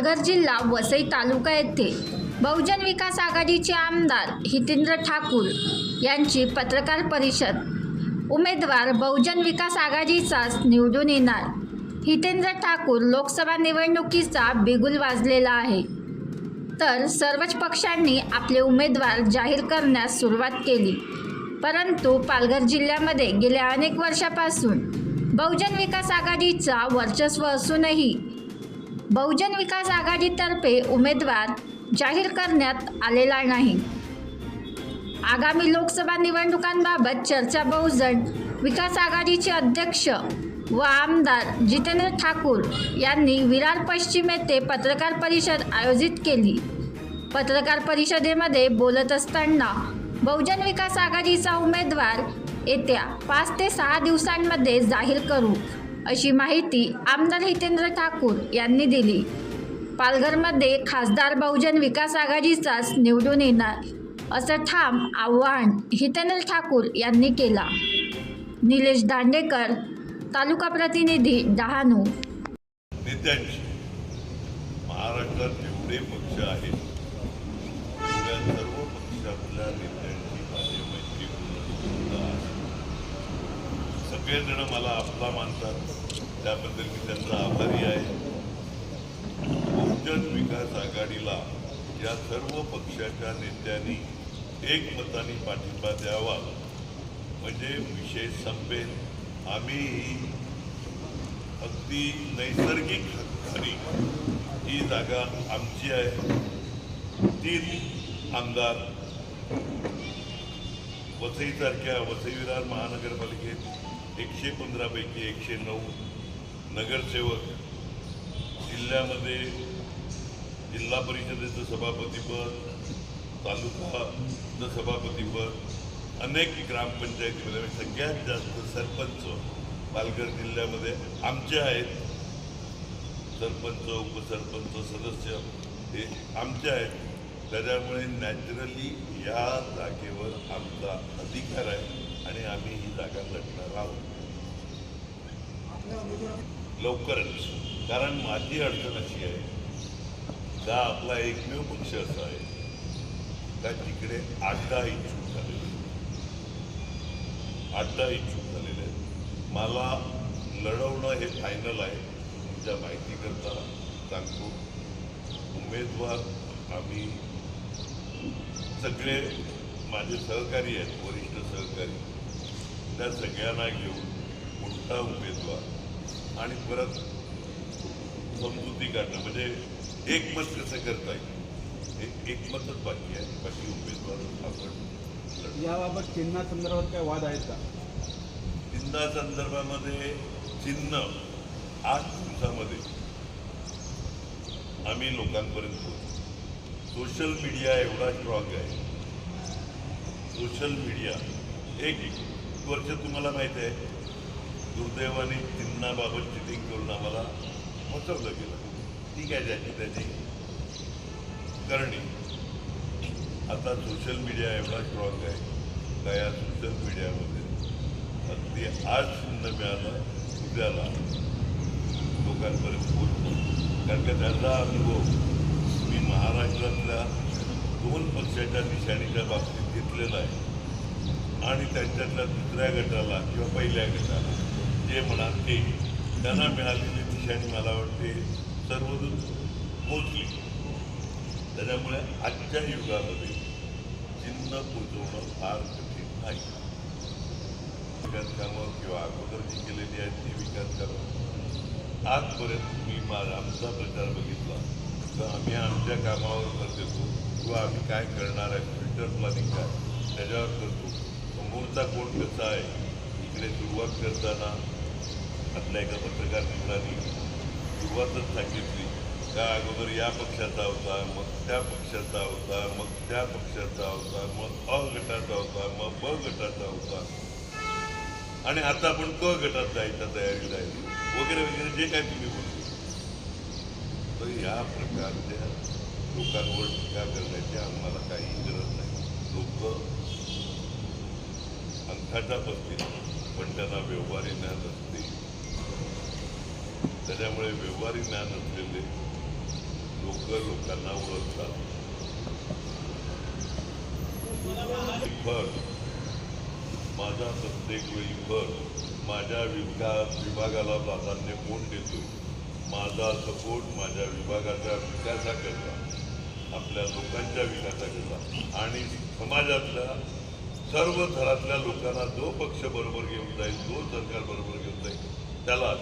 पालघर जिल्हा वसई तालुका येथे बहुजन विकास आघाडीचे आमदार हितेंद्र ठाकूर यांची पत्रकार परिषद. उमेदवार बहुजन विकास आघाडीचाच निवडून येणार. हितेंद्र ठाकूर लोकसभा निवडणुकीचा बिगुल वाजलेला आहे. तर सर्वच पक्षांनी आपले उमेदवार जाहीर करण्यास सुरुवात केली. परंतु पालघर जिल्ह्यामध्ये गेल्या अनेक वर्षापासून बहुजन विकास आघाडीचा वर्चस्व असूनही बहुजन विकास आघाडीतर्फे उमेदवार जाहीर करण्यात आलेला नाही. आगामी लोकसभा निवडणुकांबाबत चर्चा बहुजन विकास आघाडीचे अध्यक्ष व आमदार जितेंद्र ठाकूर यांनी विरार पश्चिम येथे पत्रकार परिषद आयोजित केली. पत्रकार परिषदेमध्ये बोलत असताना बहुजन विकास आघाडीचा उमेदवार येत्या पाच ते सहा दिवसांमध्ये जाहीर करू. अशी माहिती आमदार हितेंद्र ठाकूर यांनी दिली. पालघरमध्ये खासदार बहुजन विकास आघाडीचाच निवडून येणार असं ठाम आव्हान हितेंद्र ठाकूर यांनी केला. निलेश दांडेकर तालुका प्रतिनिधी डहाणू. महाराष्ट्रात जेवढे पक्ष आहेत. सर्व पक्षातल्या नेत्यांची माझी मैत्री पूर्ण आहे सगळेजण मला आपला मानतात. त्याबद्दल मी त्यांचा आभारी आहे. बहुजन विकास आघाडीला या सर्व पक्षाच्या नेत्यांनी एकमताने पाठिंबा द्यावा. म्हणजे विषय संपेल. आम्ही अगदी नैसर्गिक हक्काने ही जागा आमची आहे. तीन आमदार वसईसारख्या वसई विरार महानगरपालिकेत एकशे पंधरापैकी एकशे नऊ नगरसेवक जिल्ह्यामध्ये जिल्हा परिषदेचं सभापतीपद तालुकाचं सभापतीपद अनेक ग्रामपंचायतीमध्ये म्हणजे सगळ्यात जास्त सरपंच पालघर जिल्ह्यामध्ये आमचे आहेत. सरपंच उपसरपंच सदस्य हे आमचे आहेत. त्याच्यामुळे नॅचरली या जागेवर आमचा अधिकार आहे आणि आम्ही ही जागा लढणार आहोत. लवकरच. कारण माझी अडचण अशी आहे का आपला एकमेव पक्ष असा आहे का तिकडे आठ दहा इच्छुक झालेले आठ दहा इच्छुक झालेले आहेत मला लढवणं हे फायनल आहे तुमच्या माहितीकरता सांगतो. उमेदवार आम्ही सगळे माझे सहकारी आहेत वरिष्ठ सहकारी. त्या सगळ्यांना घेऊन मोठा उमेदवार आणि परत समजुती काढणं म्हणजे एकमत कसं करता येईल? हे एकमतच बाकी आहे. बाकी उमेदवार आपण. याबाबत चिन्हा संदर्भात काय वाद आहेत का? चिन्हा संदर्भामध्ये चिन्ह आठ दिवसामध्ये आम्ही लोकांपर्यंत सोशल मीडिया एवढा स्ट्रॉंग आहे. सोशल मीडिया एक वर्ष तुम्हाला माहिती आहे दुर्दैवाने चिन्हाबाबत चिटिंग करून आम्हाला फसवलं गेलं. ठीक आहे ज्याची त्याची करणी. आता सोशल मीडिया एवढा स्ट्रॉंग आहे. का या सोशल मीडियामध्ये अगदी आज शून्य मिळालं उद्याला लोकांपर्यंत पोहोचतो. कारण का त्याचा अनुभव मी महाराष्ट्रातल्या दोन पक्षाच्या निशाणीच्या बाबतीत घेतलेला आहे. आणि त्यांच्यातल्या दुसऱ्या गटाला किंवा पहिल्या गटाला जे म्हणा ते त्यांना मिळालेली निशाणी मला वाटते सर्वदूर पोचली त्याच्यामुळे आजच्या युगामध्ये चिन्ह पोचवणं फार कठीण नाही विकास कामं किंवा अगोदर जी केलेली आहेत ती विकास कामं. आजपर्यंत मी माझा आमचा प्रचार बघितला. तर आम्ही आमच्या कामावर भर देतो किंवा आम्ही काय करणार आहे फ्युचर प्लॅनिंग काय त्याच्यावर करतो. समोरचा कोण कसा आहे इकडे सुरुवात करताना आपल्या एका पत्रकार मित्रांनी सुरुवातच सांगितली त्या अगोदर या पक्षाचा होता मग त्या पक्षाचा होता मग त्या पक्षाचा होता मग अ गटाचा होता मग ब गटाचा होता. आणि आता आपण क गटात जायच्या तयारी राहिली. वगैरे वगैरे जे काय तुम्ही बोलतो तर या प्रकारच्या लोकांवर टीका करण्याची आम्हाला काही गरज नाही. लोक अंगठाच्या बसतील पण त्यांना व्यवहारी ज्ञान असते. त्यामुळे व्यवहारी ज्ञान असलेले लोक लोकांना ओळखतात. माझा प्रत्येक वेळी भर माझ्या विभा विभागाला प्राधान्य कोण देतो? माझा सपोर्ट माझ्या विभागाच्या विकासाकरता आपल्या लोकांच्या विकासाकरता आणि समाजातल्या सर्व थरातल्या लोकांना जो पक्ष बरोबर घेऊन जाईल जो सरकार बरोबर घेऊन जाईल त्याला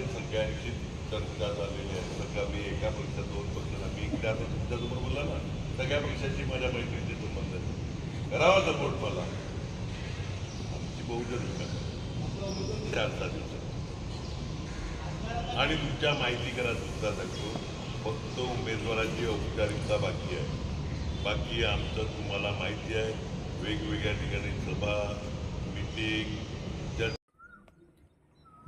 माझे सगळ्यांशी चर्चा झालेली आहे. सगळ्या मी एका पक्षात दोन पक्षाला मी इकडे आता तुमच्यासमोर बोलला ना सगळ्या पक्षाची माझ्या मैत्रिणीचे संबंध आहेत. करावा सपोर्ट मला. आमची बहुजन चार सहा दिवसात. आणि तुमच्या माहिती करा सुद्धा सांगतो फक्त उमेदवाराची औपचारिकता बाकी आहे. बाकी आमचं तुम्हाला माहिती आहे. वेगवेगळ्या ठिकाणी सभा मिटिंग